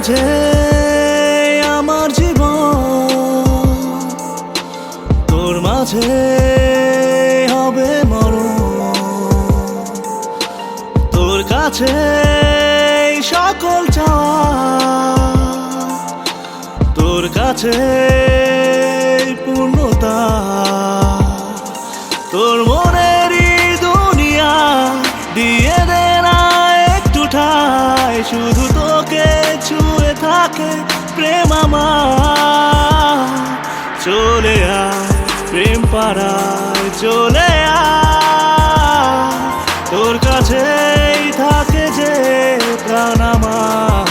মাঝে আমার জীবন। তোর মাঝে হবে মর তোর কাছে সকল চাওয়া। তোর কাছে পূর্ণতা। তোর মনেরই দুনিয়া দিয়ে চলে আয়, প্রেম পাড়ায় চলে আয়। তোর কাছে থাকে যে প্রাণ আমার।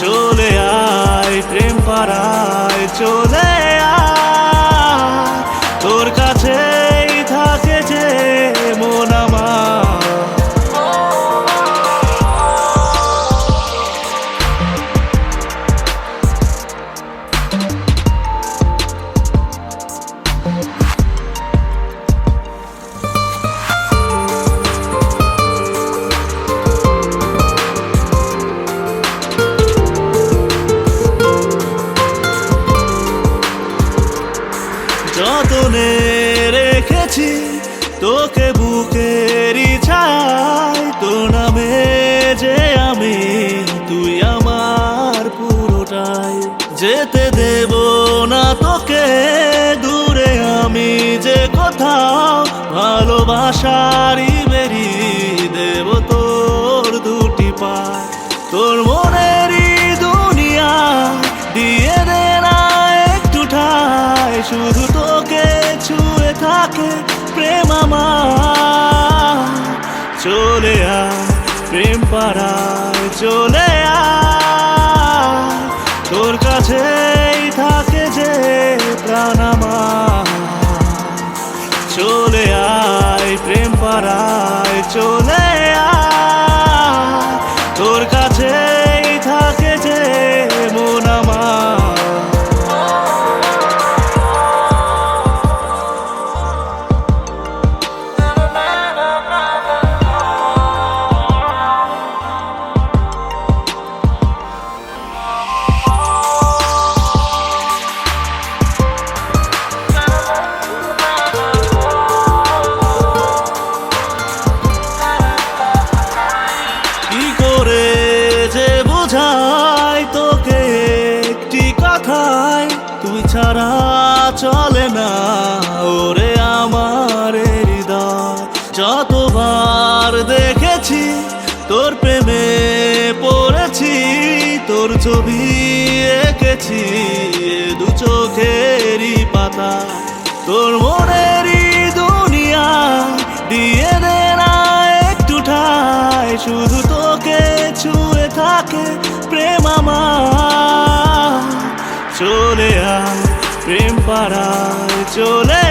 চলে আয়, প্রেম পাড়ায় চলে রেখেছি তোকে বুকেরই ছাই, তোর নামে যে আমি, তুই আমার পুরোটাই। যেতে দেব না তোকে, দূরে আমি যে কোথাও, ভালোবাসারই বেরিয়ে দেব তোর দুটি পায় তোর মনেরই থাকে প্রেম আমার। চলে আয় প্রেম পাড়ায় চলে আয়। তোর কাছেই যতবার দেখেছি, তোর প্রেমে পড়েছি, তোর ছবি এঁকেছি দু চোখেরই পাতা। তোর মনেরই দুনিয়া দিয়ে দে না একটু ঠাই, শুধু তোকে ছুঁয়ে থাকে প্রেম আমার। চলে আয় প্রেম পাড়ায়, চলে